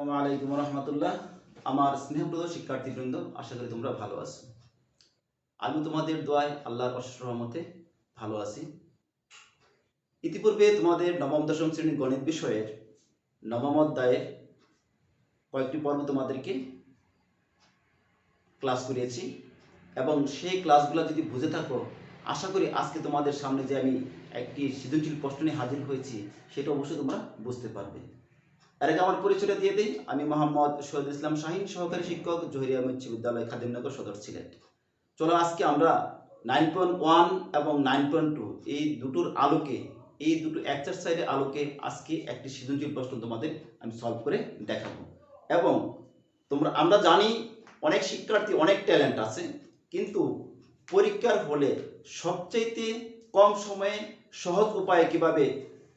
আসসালামু আলাইকুম রহমতুল্লাহ। আমার স্নেহপ্রদ শিক্ষার্থীবৃন্দ, আশা করি তোমরা ভালো আছো। আমি তোমাদের দোয়ায় আল্লাহর অশেষ রহমতে ভালো আছি। ইতিপূর্বে তোমাদের নবম, দশম শ্রেণির গণিত বিষয়ের নবম অধ্যায়ের কয়েকটি পর্ব তোমাদেরকে ক্লাস করিয়েছি। এবং সেই ক্লাসগুলো যদি বুঝে থাকো, আশা করি আজকে তোমাদের সামনে যে আমি একটি সৃজনশীল প্রশ্ন নিয়ে হাজির হয়েছি, সেটা অবশ্যই তোমরা বুঝতে পারবে। এর আগে আমার পরিচয়টা দিয়ে দিই। আমি মোহাম্মদ সৈয়দ ইসলাম শাহিন সহকারী শিক্ষক, জহিরিয়া উচ্চ বিদ্যালয় খাদিমনগর সদর সিলেট। চলো আজকে আমরা নাইন পয়েন্ট ওয়ান এবং নাইন পয়েন্ট টু এই দুটোর আলোকে, এই দুটো এক্সারসাইজের আলোকে আজকে একটি সৃজনশীল প্রশ্ন তোমাদের আমি সলভ করে দেখাবো। এবং তোমরা, আমরা জানি অনেক শিক্ষার্থী, অনেক ট্যালেন্ট আছে, কিন্তু পরীক্ষার হলে সবচাইতে কম সময়ে সহজ উপায়ে কীভাবে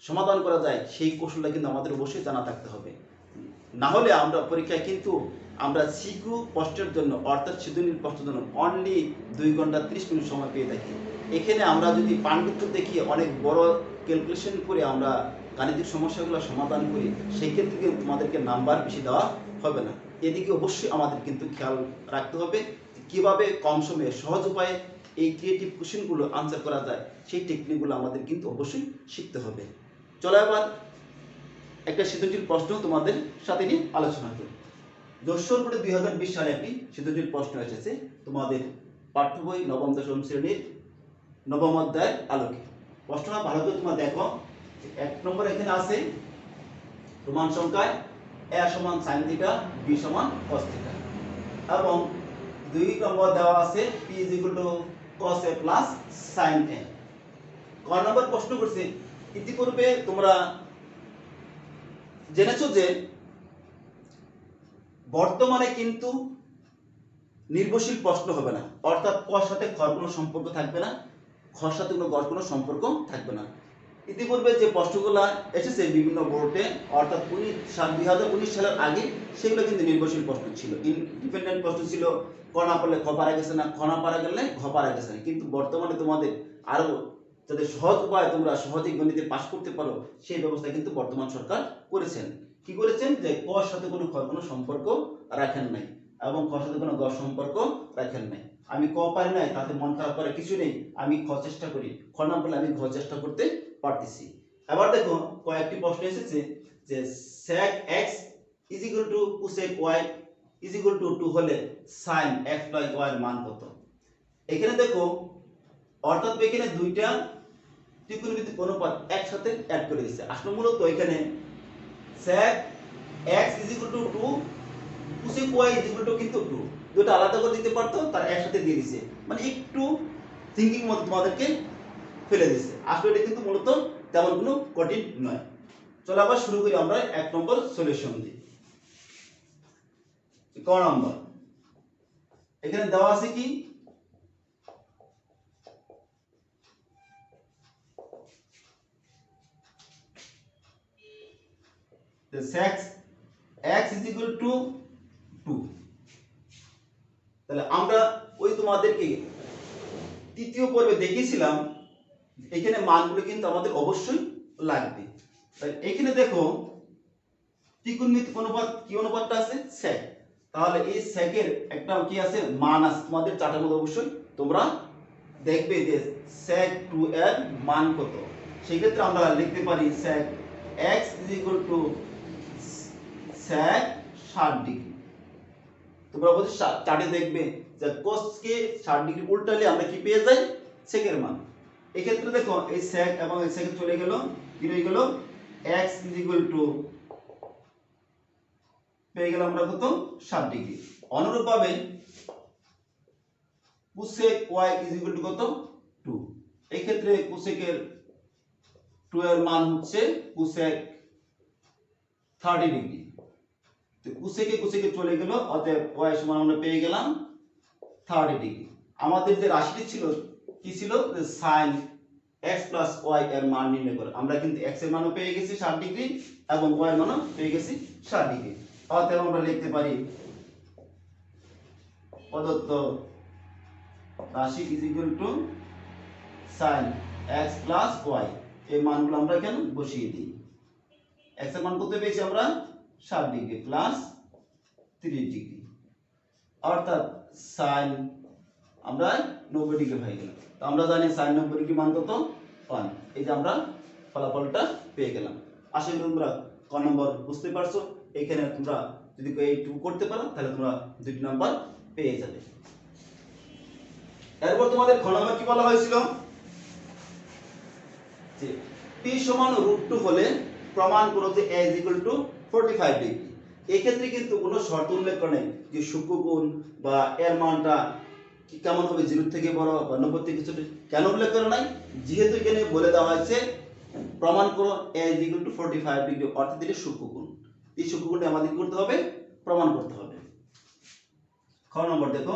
সমাধান করা যায়, সেই কৌশলটা কিন্তু আমাদের অবশ্যই জানা থাকতে হবে। না হলে আমরা পরীক্ষায় কিন্তু আমরা সিকিউ প্রশ্নের জন্য, অর্থাৎ সৃজনীর প্রশ্নের জন্য অনলি দুই ঘণ্টা ত্রিশ মিনিট সময় পেয়ে থাকি। এখানে আমরা যদি পাণ্ডিত্য দেখিয়ে অনেক বড় ক্যালকুলেশন করে আমরা গাণিতিক সমস্যাগুলো সমাধান করি সেই ক্ষেত্রে কিন্তু তোমাদেরকে নাম্বার বেশি দেওয়া হবে না। এদিকে অবশ্যই আমাদের কিন্তু খেয়াল রাখতে হবে কীভাবে কম সময়ে সহজ উপায়ে এই ক্রিয়েটিভ কোশ্চেনগুলো আনসার করা যায়, সেই টেকনিকগুলো আমাদের কিন্তু অবশ্যই শিখতে হবে। চলো এবার একটা সৃজনশীল প্রশ্ন তোমাদের সাথে নিয়ে আলোচনা করি। দর্শন করে দুই হাজার বিশ সালে একটি সৃজনশীল প্রশ্ন এসেছে, তোমাদের পাঠ্য বই নবম, দশম শ্রেণির নবম অধ্যায়ের আলোকে। প্রশ্নটা ভালো করে তোমরা দেখো এক নম্বর এখানে আছে, প্রমাণ সংখ্যায় এ সমান সাইন থিটা বি সমান কস এবং দুই নম্বর দেওয়া আছে P is equal to cos A plus sine A ক নম্বর প্রশ্ন করছে ইতিপূর্বে তোমরা জেনেছো যে বর্তমানে কিন্তু নির্ভরশীল প্রশ্ন হবে না। অর্থাৎ কর সাথে খর কোনো সম্পর্ক থাকবে না খর সাথে কোনো গড় কোনো সম্পর্ক থাকবে না। ইতিপূর্বে যে প্রশ্নগুলো এসেছে বিভিন্ন বোর্ডে, অর্থাৎ উনিশ সাল দুই হাজার উনিশ সালের আগে, সেগুলো কিন্তু নির্ভরশীল প্রশ্ন ছিল। ইন্ডিপেন্ডেন্ট প্রশ্ন ছিল কণা পড়লে খ পারা গেছে না খনা পারা গেলে ঘ পারা গেছে না। কিন্তু বর্তমানে তোমাদের আরও যাতে সহজ উপায় তোমরা সহজে গণিতে পাশ করতে পারো, সেই ব্যবস্থা কিন্তু বর্তমান সরকার করেছেন। কি করেছেন? যে ক এর সাথে কোনো কোনো সম্পর্ক রাখেন নাই এবং খ সাথে কোনো গ সম্পর্ক রাখেন নাই। আমি ক পারি নাই, তাতে মন খারাপ করার কিছু নেই, আমি খ চেষ্টা করি। খ না বলে আমি ঘ চেষ্টা করতে পারতেছি। এবার দেখো, কয়েকটি প্রশ্ন এসেছে যে sec x is equal to cosec y is equal to 2 হলে sin x y এর মান কত? এখানে দেখো অর্থাৎ এখানে দুইটা ত্রিকোণমিতিক অনুপাত একসাথে অ্যাড করে দিচ্ছে আসলে মূলত এখানে sec x is equal to 2 cosec y is কিন্তু 2 দুটো আলাদা করে দিতে পারতো, তার একসাথে দিয়ে দিছে। মানে একটু থিংকিং মতো তোমাদেরকে ফেলে দিছে। আসলে এটা কিন্তু মূলত তেমন কোনো কঠিন নয়। চলো আবার শুরু করি আমরা এক নম্বর সলিউশন দিই ক নম্বর? এখানে দেওয়া আছে কি? Sex, x is equal to 2 তাহলে আমরা ওই তোমাদেরকে তৃতীয় পর্বে দেখিয়েছিলাম এখানে মানগুলো কিন্তু আমাদের অবশ্যই লাগবে। তাহলে এখানে দেখো, ত্রিকোণমিতিক অনুপাত, কি অনুপাতটা আছে? sec. তাহলে এই এর একটা কি আছে? মান আছে। তোমাদের চার্টের মধ্যে অবশ্যই তোমরা দেখবে যে sec 2 এর মান কত। সেই ক্ষেত্রে আমরা লিখতে পারি sec is equal to sec 60 degree. তোমরা বলছো চার্টে দেখবে। যে cos কে 60 ডিগ্রি উল্টালে আমরা কি পেয়ে যাই? এর মান। এক্ষেত্রে দেখো, এই sec এবং এই sec চলে গেল। কি রয়ে গেল? is equal to, পেয়ে গেলাম আমরা কত? 60 ডিগ্রি। অনুরূপভাবে cosec y is equal to কত? 2 এই ক্ষেত্রে এর 2 এর মান হচ্ছে cosec 30 ডিগ্রি। কুসেকে কুসেকে চলে গেল, অতএব y সমান আমরা পেয়ে গেলাম 30 ডিগ্রি আমাদের যে রাশিটি ছিল, কি ছিল? sin x plus y এর মান নির্ণয় করে। আমরা কিন্তু x এর মানও পেয়ে গেছি 60 ডিগ্রি এবং y এর মানও পেয়ে গেছি 60 ডিগ্রি অতএব আমরা লিখতে পারি প্রদত্ত রাশি is equal to sine x plus Y এই মানগুলো আমরা কেন বসিয়ে দিই? x এর মান কত পেয়েছি আমরা ষাট ডিগ্রি প্লাস তিরিশ ডিগ্রি অর্থাৎ সাইন আমরা নব্বই ডিগ্রি হয়ে গেলাম। তো আমরা জানি সাইন নব্বই ডিগ্রি মান কত? ওয়ান এই যে আমরা ফলাফলটা পেয়ে গেলাম। আশা করি তোমরা ক নম্বর বুঝতে পারছ। এখানে তোমরা যদি এই টু করতে পারো, তাহলে তোমরা দুটি নম্বর পেয়ে যাবে। এরপর তোমাদের খ নম্বর কি বলা হয়েছিল? যে p সমান রুট টু হলে প্রমাণ করো যে a is equal to 45 degree এক্ষেত্রে কিন্তু কোনো শর্ত উল্লেখ করে নেই যে সূক্ষ্মকোণ বা এর মানটা কেমন হবে, জিরো থেকে বড় বা নব্বই থেকে ছোট, কেন উল্লেখ করে নাই? যেহেতু এখানে বলে দেওয়া হয়েছে, প্রমাণ করো, a is to to 45 degree অর্থাৎ এটি সূক্ষ্মকোণ এই সূক্ষ্মকোণটা আমাদের করতে হবে? প্রমাণ করতে হবে। খ নম্বর দেখো,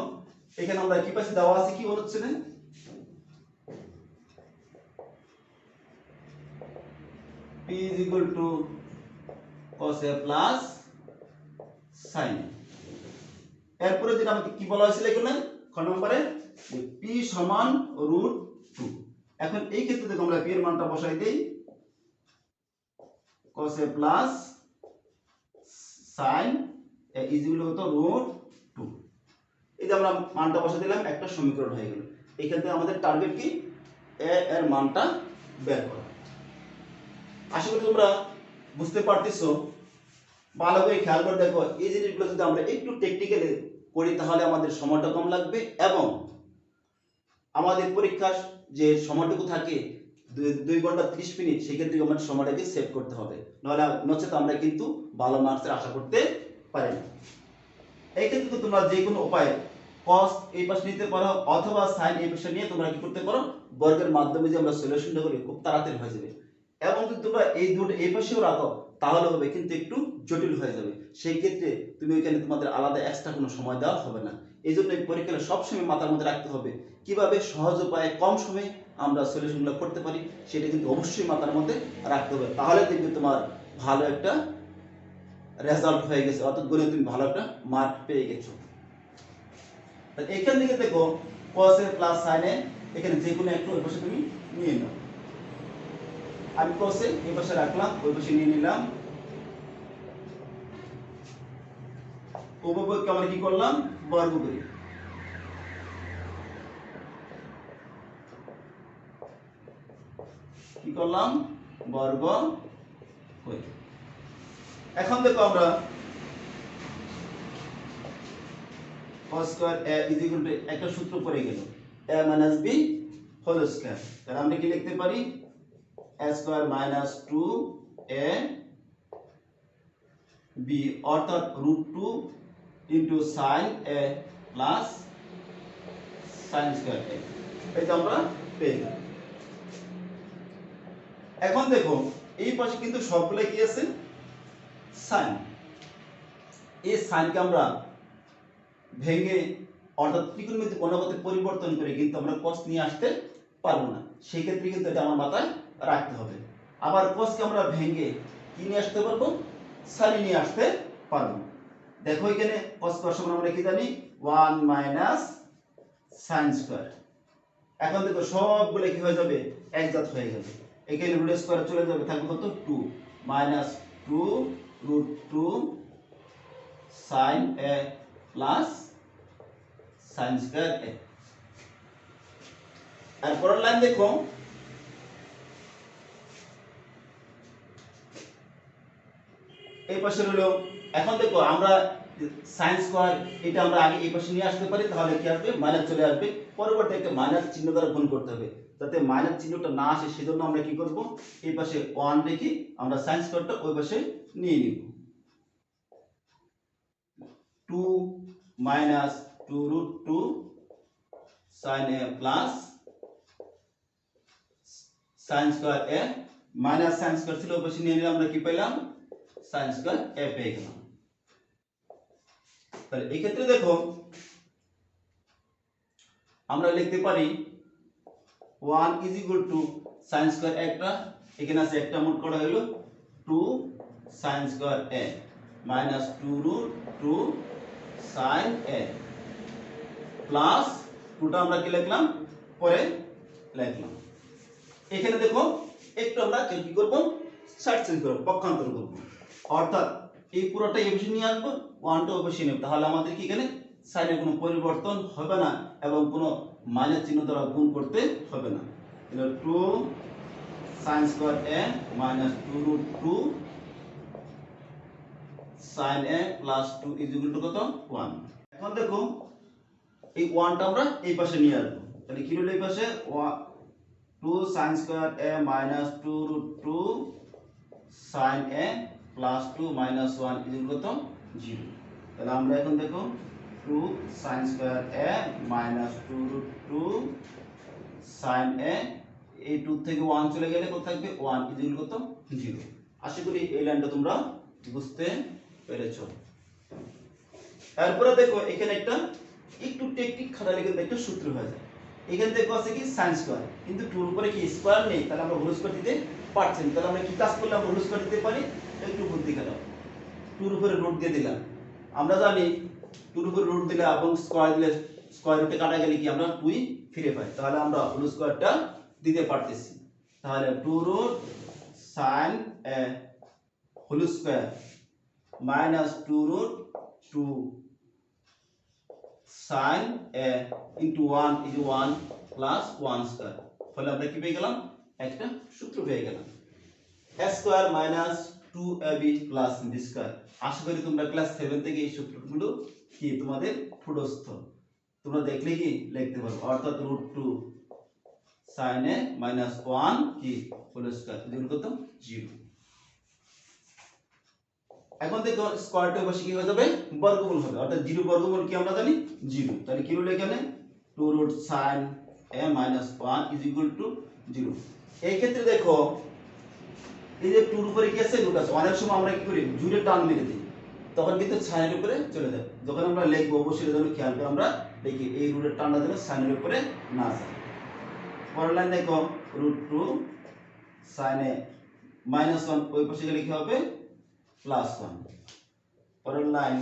এখানে আমরা কি পাচ্ছি দেওয়া আছে কি বলছে না p is equal to cos a plus sin এরপরে যেটা আমাকে কি বলা হয়েছিল এখানে? খ নম্বরে p সমান রুট টু এখন এই ক্ষেত্রে দেখো আমরা p এর মানটা বসাই দেই। cos a plus sin equal to root two এই যে আমরা মানটা বসে দিলাম, একটা সমীকরণ হয়ে গেল। এখান থেকে আমাদের টার্গেট কি? এর মানটা বের করা। আশা করি তোমরা বুঝতে পারতেছো? ভালো করে খেয়াল করে দেখো, এই জিনিসগুলো যদি আমরা একটু টেকনিক্যালি করি, তাহলে আমাদের সময়টা কম লাগবে এবং আমাদের পরীক্ষার যে সময়টুকু থাকে, দুই- ঘণ্টা ত্রিশ মিনিট, সেক্ষেত্রে আমাদের সময়টাকে সেভ করতে হবে। নাহলে নচেত আমরা কিন্তু ভালো মার্কসের আশা করতে পারি না। এই ক্ষেত্রে তোমরা যে কোনো উপায়ে cos এই পাশে নিতে পারো, অথবা সাইন এই পাশে নিয়ে তোমরা কি করতে পারো, বর্গের মাধ্যমে যে আমরা সলিউশনটা করি, খুব তাড়াতাড়ি হয়ে যাবে। এবং যদি তোমরা এই দুটো, এই পাশেও রাখো, তাহলে হবে কিন্তু একটু জটিল হয়ে যাবে। সেই ক্ষেত্রে তুমি ওইখানে তোমাদের আলাদা এক্সট্রা কোনো সময় দেওয়া হবে না। এই জন্য এই পরীক্ষাটা সবসময় মাথার মধ্যে রাখতে হবে। কীভাবে সহজ উপায়ে কম সময়ে আমরা সলিউশনগুলো করতে পারি, সেটা কিন্তু অবশ্যই মাথার মধ্যে রাখতে হবে। তাহলে দেখবে তোমার ভালো একটা রেজাল্ট হয়ে গেছে। অর্থাৎ গণিতে তুমি ভালো একটা মার্ক পেয়ে গেছো। এখান থেকে দেখো এর প্লাস এ এখানে যে কোনো একটু ওই পাশে তুমি নিয়ে নাও। আমি এ এই পাশে রাখলাম, ওই পাশে নিয়ে নিলাম। উপভোগকে আমরা কি করলাম? বর্গ করি। কি করলাম? বর্গ করি। এখন দেখো আমরা একটা সূত্র পড়ে গেল। A minus b whole square তাহলে আমরা কি লিখতে পারি? স্কয়ার মাইনাস 2 a b অর্থাৎ root two into sine A plus sine square A. এটা আমরা পেয়ে এখন দেখো এই পাশে কিন্তু সবগুলো কি আছে? সাইন। এই সাইনকে আমরা ভেঙে, অর্থাৎ ত্রিকোণমিতিক অনুপাতে পরিবর্তন করে কিন্তু আমরা cos নিয়ে আসতে পারব না। সেই ক্ষেত্রে কিন্তু এটা আমার মাথায় রাখতে হবে। আবার cosকে আমরা ভেঙে কি নিয়ে আসতে পারব? sin নিয়ে আসতে পারব। দেখো এখানে সমান আমরা কি জানি? One minus sin square. এখন দেখো সবগুলো কি হয়ে যাবে? একজাত হয়ে যাবে। এখানে রুট স্কয়ার চলে যাবে, থাকবে কত? Two minus two root 2 sin a plus sin square A আর পরের লাইন দেখো এই পাশে হলো, এখন দেখো আমরা সাইন স্কয়ার এটা আমরা আগে এই পাশে নিয়ে আসতে পারি, তাহলে কি আসবে? মাইনাস চলে আসবে। পরবর্তী একটা মাইনাস চিহ্ন দ্বারা গুণ করতে হবে। যাতে মাইনাস চিহ্নটা না আসে, সেজন্য আমরা কি করব? এই পাশে 1 রেখে আমরা সাইন স্কয়ারটা ওই পাশে নিয়ে নিব। 2 minus 2 root 2 sin a plus sin square a minus sin square ছিল, ওই পাশে নিয়ে নিলাম আমরা কি পেলাম sin স্কয়ার a পেয়ে গেলাম তাহলে এই ক্ষেত্রে দেখো, আমরা লিখতে পারি 1 is equal to sin square একটা, এখানে আছে একটা মোট করা হলো 2 sin square a minus 2 root 2 sin a plus টুটা আমরা কি লিখলাম? পরে লিখলাম। এখানে দেখো, একটু আমরা কি করব? চেঞ্জ করব, পক্ষান্তর করব। অর্থাৎ এই পুরোটা পাশে নিয়ে আসব ওয়ানটা ওই পাশে নেব। তাহলে আমাদের কি এখানে সাইনের কোনো পরিবর্তন হবে না এবং কোনো মাইনাস চিহ্ন দ্বারা গুণ করতে হবে না। তাহলে two sine square A minus two root two sine A plus two is equal to কত? ওয়ান এখন দেখো, এই ওয়ানটা আমরা এই পাশে নিয়ে আসব। তাহলে কি হলো এই পাশে? Two sine square A minus two root two sine A plus two minus one is equal কত জিরো তাহলে আমরা এখন দেখো two sine square A minus two two sine A এই টু থেকে ওয়ান চলে গেলে কত থাকবে? ওয়ান ইজ ইকুয়াল কত জিরো আশা করি এই লাইনটা তোমরা বুঝতে পেরেছ। তারপরে দেখো এখানে একটা একটু টেকনিক খাটালে কিন্তু একটা সূত্র হয়ে যায়। এখানে দেখো আছে কি? সাইন স্কোয়ার কিন্তু টুর উপরে কি স্কোয়ার নেই? তাহলে আমরা হোল স্কোয়ার দিতে পারছি তাহলে আমরা কি কাজ করলাম হোল স্কোয়ার দিতে পারি? একটু বুদ্ধি খাটাও টুর উপরে রুট দিয়ে দিলাম। আমরা জানি টুর উপরে রুট দিলে এবং স্কোয়ার দিলে স্কোয়ার রুটে কাটা গেলে কি আমরা টুই ফিরে পাই? তাহলে আমরা হোল স্কোয়ারটা দিতে পারতেছি। তাহলে two root sine A whole square minus two root two sine A into one is one plus one square ফলে আমরা কি পেয়ে গেলাম? একটা সূত্র পেয়ে গেলাম। Square minus two B plus B square আশা করি তোমরা ক্লাস সেভেন থেকে এই সূত্রগুলো কি তোমাদের ঠুটস্থ তোমরা দেখলে কি লিখতে পারো? অর্থাৎ root two sine A minus one কি? হোল স্কোয়ার কত জিরো এখন দেখো স্কোয়ারটা বসে কি হয়ে যাবে? বর্গমূল হবে। অর্থাৎ জিরো বর্গমূল কি আমরা জানি? জিরো তাহলে কি হলো এখানে? Two root sine A minus one is equal to zero এই ক্ষেত্রে দেখো এই যে টুর উপরে কি আছে। রুট অনেক সময় আমরা কি করি, জুড়ে টান মেরে দিই। তখন কিন্তু সাইনের উপরে চলে যায়। যখন আমরা লিখব অবশ্যই যেন খেয়াল করে আমরা লিখি এই রুটের টানটা যেন সাইনের উপরে না যায়। পরের লাইন দেখো রুট টু সাইনে মাইনাস ওয়ান ওই পাশে গেলে কি হবে? প্লাস ওয়ান পরের line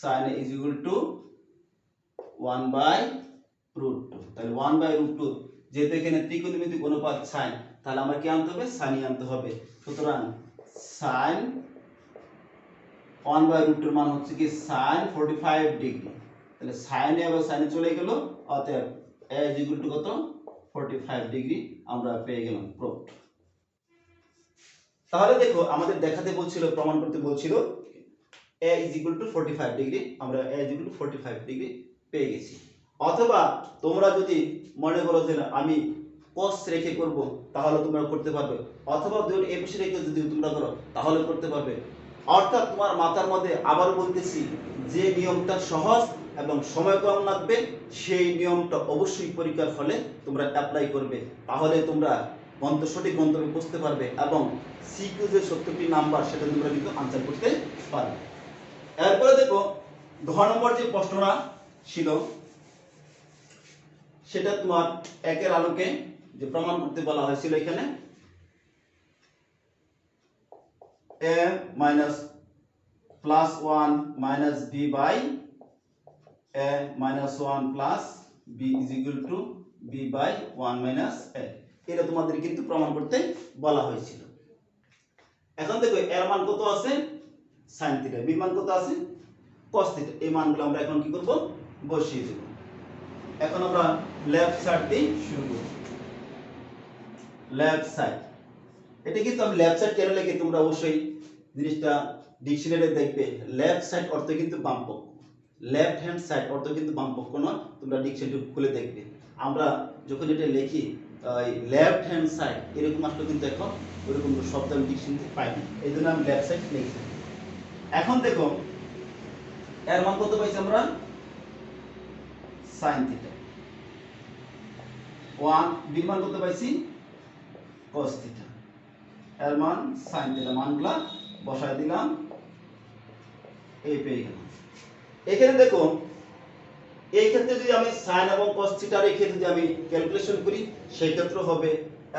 sine is equal to one by root two তাহলে ওয়ান বাই রুট টু যেহেতু এখানে ত্রিকোণমিতিক অনুপাত সাইন তাহলে আমার কি আনতে হবে? সাইনই আনতে হবে। সুতরাং সাইন ওয়ান বাই রুট টুর মান হচ্ছে কি সাইন ফোর্টি ফাইভ ডিগ্রি তাহলে সাইনে আবার সাইনে চলে গেল, অতএব এ ইজ ইকুয়াল টু কত? ফোর্টি ফাইভ ডিগ্রি আমরা পেয়ে গেলাম প্রুফড তাহলে দেখো, আমাদের দেখাতে বলছিল, প্রমাণ করতে বলছিল A is equal to forty five degree আমরা A is equal to forty five degree পেয়ে গেছি। অথবা তোমরা যদি মনে করো যে আমি কস রেখে করব, তাহলে তোমরা করতে পারবে। অথবা দুই এপিসে রেখে যদি তোমরা করো, তাহলে করতে পারবে। অর্থাৎ তোমার মাথার মধ্যে আবার বলতেছি, যে নিয়মটা সহজ এবং সময় কম লাগবে, সেই নিয়মটা অবশ্যই পরীক্ষার ফলে তোমরা অ্যাপ্লাই করবে। তাহলে তোমরা গন্ত সঠিক গন্তব্যে বুঝতে পারবে এবং সিকিউ যে সত্তরটি নাম্বার সেটা তোমরা কিন্তু আনসার করতে পারবে। এরপরে দেখো ঘ নম্বর যে প্রশ্নটা ছিল, সেটা তোমার একের আলোকে যে প্রমাণ করতে বলা হয়েছিল এখানে A minus plus one minus B by A minus one plus B is equal to B by one minus A এটা তোমাদের কিন্তু প্রমাণ করতে বলা হয়েছিল। এখন দেখো, এর মান কত আছে? সাইন থিটা বি মান কত আছে? কস থিটা এই মানগুলো আমরা এখন কি করব? বসিয়ে দেব। এখন আমরা লেফট সাইড দিয়ে শুরু করব। লেফট সাইড এটা কিন্তু আমি লেফট সাইড কেন লিখি তোমরা অবশ্যই জিনিসটা ডিকশনারি দেখবে। লেফট সাইড অর্থ কিন্তু বাম পক্ষ লেফট হ্যান্ড সাইড অর্থ কিন্তু বাম পক্ষ নয়, তোমরা ডিকশনারি খুলে দেখবে। আমরা যখন এটা লিখি লেফট হ্যান্ড সাইড এরকম আসলে কিন্তু এখন ওরকম শব্দ আমি ডিকশনারিতে পাইনি। এই জন্য আমি লেফট সাইড লিখছি। এখন দেখো, এর মান কত পাইছি আমরা? সাইন থিটা ওয়ান বিমান কত পাইছি? Cos থিটা এর মান সাইন থিটা মানগুলা বসায় দিলাম এই পেয়ে গেলাম। এখানে দেখো এই ক্ষেত্রে যদি আমি সাইন এবং cos থিটা রেখে যদি আমি ক্যালকুলেশন করি, সেই ক্ষেত্রে হবে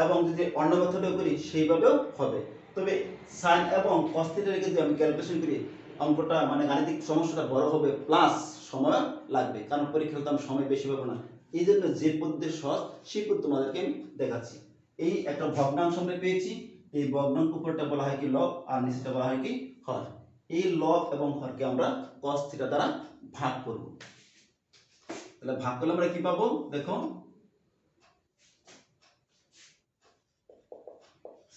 এবং যদি অন্য মেথডে করি, সেইভাবেও হবে। তবে সাইন এবং cos থিটা রেখে যদি আমি ক্যালকুলেশন করি, অঙ্কটা মানে গাণিতিক সমস্যাটা বড় হবে প্লাস সময় লাগবে। কারণ পরীক্ষা হতে আমি সময় বেশি পাবো না। এই জন্য যে পদ্ধতি সহজ, সেই পদ্ধতি তোমাদেরকে আমি দেখাচ্ছি। এই একটা ভগ্নাংশ আমরা পেয়েছি। এই ভগ্নাঙ্ক উপরটা বলা হয় কি লব, আর নিচেটা বলা হয় কি হর। এই লব এবং হরকে আমরা cos থিটা দ্বারা ভাগ করব। তাহলে ভাগ করলে আমরা কি পাবো? দেখো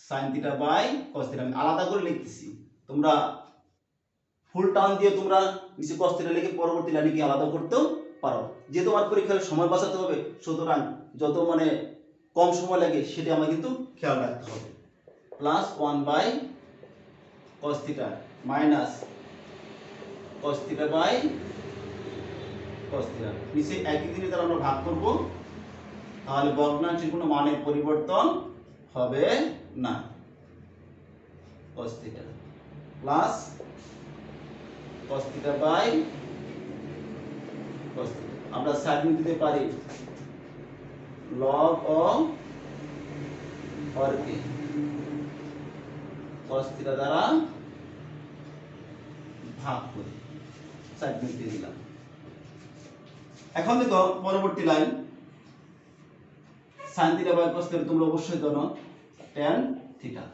sine theta by cos theta আমি আলাদা করে লিখতেছি। তোমরা ফুল টার্ম দিয়ে তোমরা নিচে cos থিটা লিখে পরবর্তী লাইনে কি আলাদা করতেও পারো। যে তোমার পরীক্ষার সময় বাঁচাতে হবে, সুতরাং যত মানে কম সময় লাগে, সেটা আমার কিন্তু খেয়াল রাখতে হবে। Plus one by theta minus theta by theta নিচে একই দিনে দ্বারা আমরা ভাগ করব। তাহলে ভগ্নাংশের কোনো মানের পরিবর্তন হবে না। Theta plus theta by theta আমরা সাইড দিতে পারি। Log ও হরকে cos থিটা দ্বারা ভাগ করি। সাইড দিয়ে দিলাম। এখন দেখো পরবর্তী line sine theta by cos theta তোমরা অবশ্যই জানো, tan থিটা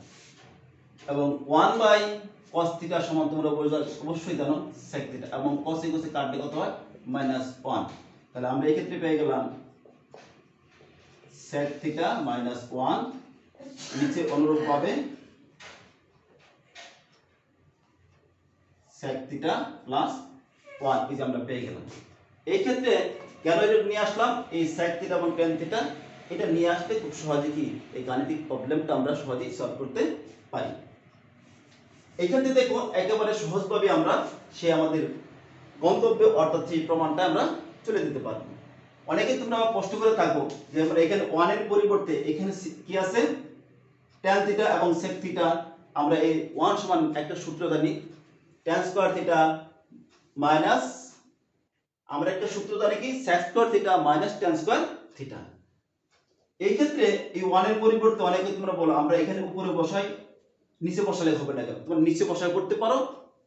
এবং 1 বাই cos থিটা সমান তোমরা অবশ্যই জানো sec থিটা এবং cos এ cos কাটলে কত হয়? মাইনাস 1 তাহলে আমরা এই ক্ষেত্রে পেয়ে গেলাম sec থিটা মাইনাস 1 নিচে অনুরূপ পাবে sec থিটা প্লাস 1 এই যে আমরা পেয়ে গেলাম। এই ক্ষেত্রে কেন এটা নিয়ে খুব এই গাণিতিক প্রবলেমটা আমরা সহজেই সলভ করতে পারি। একেবারে সহজভাবে আমরা সে আমাদের গন্তব্যে, অর্থাৎ সেই প্রমাণটা আমরা চলে দিতে পারব। অনেকে তোমরা প্রশ্ন করে থাকো যে আমরা এখানে ওয়ানের পরিবর্তে এখানে কি আছে? ট্যান থিটা এবং সেক থিটা আমরা এই ওয়ান সমান একটা সূত্র জানি। ট্যান স্কোয়ার থিটা মাইনাস আমরা একটা সূত্র জানি কি? Sec square theta minus tan square theta এই ক্ষেত্রে এই ওয়ানের পরিবর্তে অনেকে তোমরা বলো, আমরা এখানে উপরে বসাই, নিচে বসালে হবে না কেন? তোমরা নিচে বসায় করতে পারো,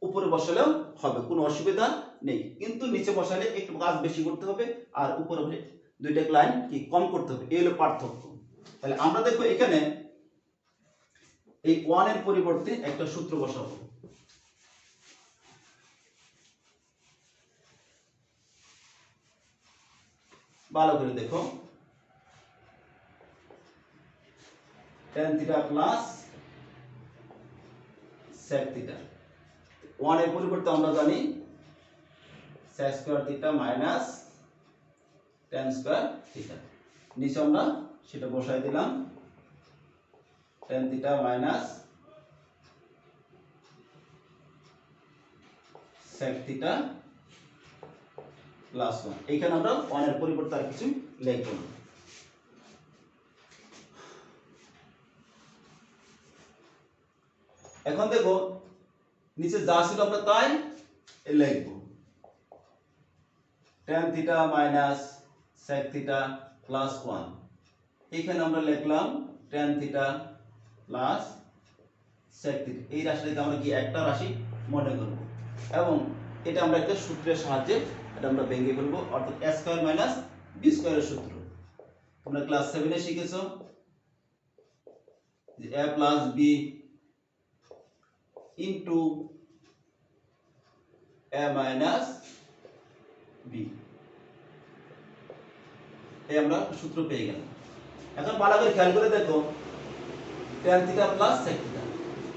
উপরে বসালেও হবে, কোনো অসুবিধা নেই। কিন্তু নিচে বসালে একটু কাজ বেশি করতে হবে আর উপরে বসে দুইটা লাইন কি কম করতে হবে, এই হলো পার্থক্য। তাহলে আমরা দেখো এখানে এই ওয়ানের পরিবর্তে একটা সূত্র বসাবো। ভালো করে দেখো। tan theta plus sec theta ওয়ানের পরিবর্তে আমরা জানি sec square theta minus tan square theta নিচে আমরা সেটা বসাই দিলাম। tan theta minus sec theta plus one এখানে আমরা ওয়ানের পরিবর্তে আর কিছু লিখব না। এখন দেখো, নিচে যা ছিল আমরা তাই লিখব। Tan theta minus sec theta plus one এখানে আমরা লিখলাম tan theta plus sec theta এই রাশিটাকে আমরা কি একটা রাশি মনে করব। এবং এটা আমরা একটা সূত্রের সাহায্যে এটা আমরা ভেঙে ফেলব, অর্থাৎ a স্কয়ার মাইনাস বি স্কয়ারের সূত্র। তোমরা ক্লাস সেভেনে শিখেছো যে a plus B into a minus এই আমরা সূত্র পেয়ে গেলাম। এখন ভালো করে খেয়াল করে দেখো থিটা প্লাস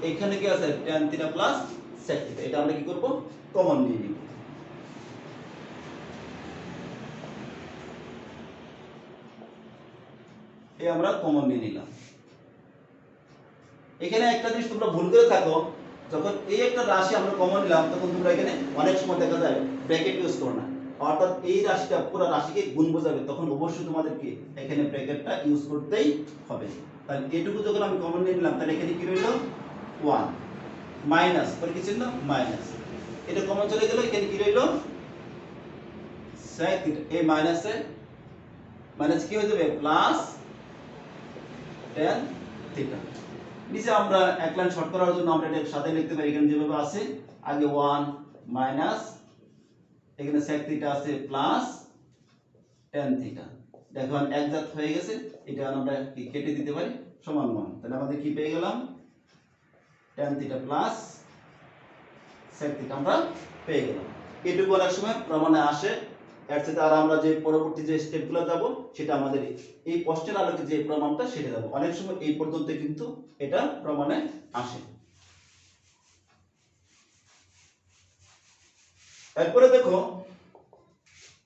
এখানে কি আছে? থিটা প্লাস এটা আমরা কি করব? কমন নিয়ে নিব আমরা কমন নিয়ে নিলাম। এখানে একটা জিনিস তোমরা ভুল করে থাকো, যখন এই একটা রাশি আমরা কমন নিলাম, তখন তোমরা এখানে অনেক সময় দেখা যায় ব্র্যাকেট ইউজ করো না। অর্থাৎ এই রাশিটা, পুরো রাশিকে গুণ বোঝাবে। তখন অবশ্যই তোমাদেরকে এখানে ব্র্যাকেটটা ইউজ করতেই হবে। তাহলে এটুকু যখন আমি কমন নিয়ে নিলাম, তাহলে এখানে কি রইল? ওয়ান মাইনাস পরে কি ছিল? মাইনাস এটা কমন চলে গেল, এখানে কি রইল? এই মাইনাসে মাইনাস কি হয়ে যাবে? প্লাস tan থিটা নিচে আমরা এক লাইন শর্ট করার জন্য আমরা এটা সাথে লিখতে পারি, এখানে যেভাবে আছে, আগে 1 মাইনাস এখানে sec থিটা আছে প্লাস tan থিটা দেখো একজাত হয়ে গেছে, এটা আমরা কি কেটে দিতে পারি? সমান মান। তাহলে আমাদের কি পেয়ে গেলাম? Tan theta plus sec theta আমরা পেয়ে গেলাম। এটুকু অনেক সময় প্রমাণে আসে। এর সাথে আর আমরা যে পরবর্তী যে স্টেপগুলো যাব, সেটা আমাদের এই প্রশ্নের আলোকে যে প্রমাণটা, সেটা যাব অনেক সময় এই পর্যন্ত কিন্তু এটা প্রমাণে আসে। এরপরে দেখো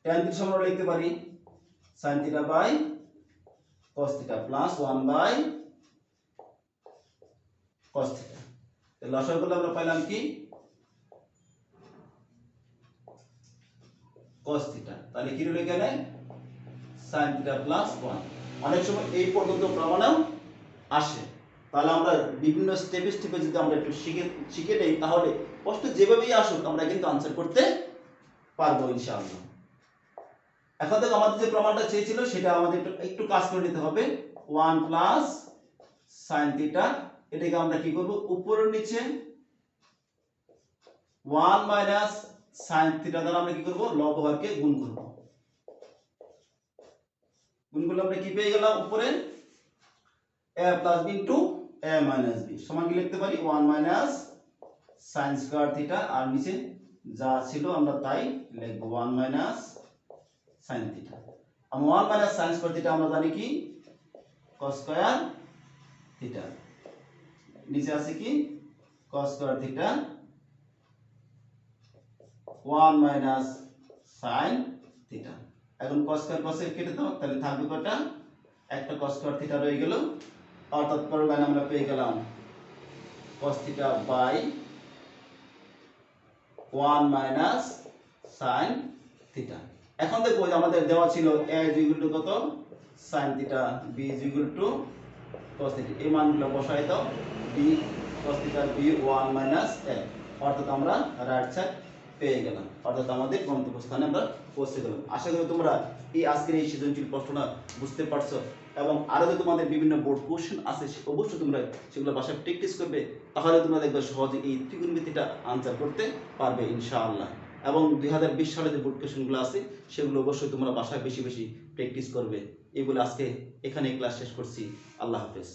ট্যান থিটা সমান লিখতে পারি sin theta by cos theta plus 1 by cos theta তো লসাগু করলে আমরা পাইলাম কি? cos থিটা তাহলে কি রইল এখানে? sin থিটা প্লাস 1 অনেক সময় এই পর্যন্ত প্রমাণেও আসে। তাহলে আমরা বিভিন্ন স্টেপে স্টেপে যদি আমরা একটু শিখে শিখে নেই, তাহলে প্রশ্ন যেভাবেই আসুক, আমরা কিন্তু আনসার করতে পারব ইনশাআল্লাহ। এখন দেখো আমাদের যে প্রমাণটা চেয়েছিল, সেটা আমাদের একটু কাজ করে নিতে হবে। ওয়ান প্লাস সাইন থিটা এটাকে আমরা কি করব? উপরের নিচে ওয়ান মাইনাস সাইন থিটা দ্বারা আমরা কি করব? লব হরকে গুণ করব। গুণ করলে আমরা কি পেয়ে গেলাম উপরে? a plus B into a minus B সমান কি লিখতে পারি? One minus sine square theta আর নিচে যা ছিল আমরা তাই লিখব ওয়ান মাইনাস সাইন থিটা আর one minus sine square theta আমরা জানি কি? cos স্কয়ার থিটা নিচে আছে কি? cos square theta one minus sine theta এখন cos স্কয়ার এর কেটে দাও, তাহলে থাকবে কটা একটা স্কয়ার থিটা রয়ে গেল। অর্থাৎ পরের লাইনে আমরা পেয়ে গেলাম cos theta by one minus sine theta এখন দেখো যে আমাদের দেওয়া ছিল a equal to কত? sin theta is equal to cos থিটা এই মানগুলো বসাই দাও, b, cos theta b 1 minus a অর্থাৎ আমরা রাইট সাইড পেয়ে গেলাম। অর্থাৎ আমাদের গন্তব্যস্থানে আমরা পৌঁছে গেলাম। আশা করি তোমরা এই আজকের এই সৃজনশীল প্রশ্নটা বুঝতে পারছ। এবং আরও যে তোমাদের বিভিন্ন বোর্ড কোশ্চেন আছে অবশ্যই তোমরা সেগুলো বাসায় প্র্যাকটিস করবে, তাহলে তোমরা দেখবে সহজে এই ত্রিকোণমিতিটা আনসার করতে পারবে ইনশাআল্লাহ। এবং দুই হাজার বিশ সালে যে বোর্ড কোশ্চেনগুলো আছে, সেগুলো অবশ্যই তোমরা বাসায় বেশি বেশি প্র্যাকটিস করবে। এগুলো আজকে এখানে ক্লাস শেষ করছি। আল্লাহ হাফেজ।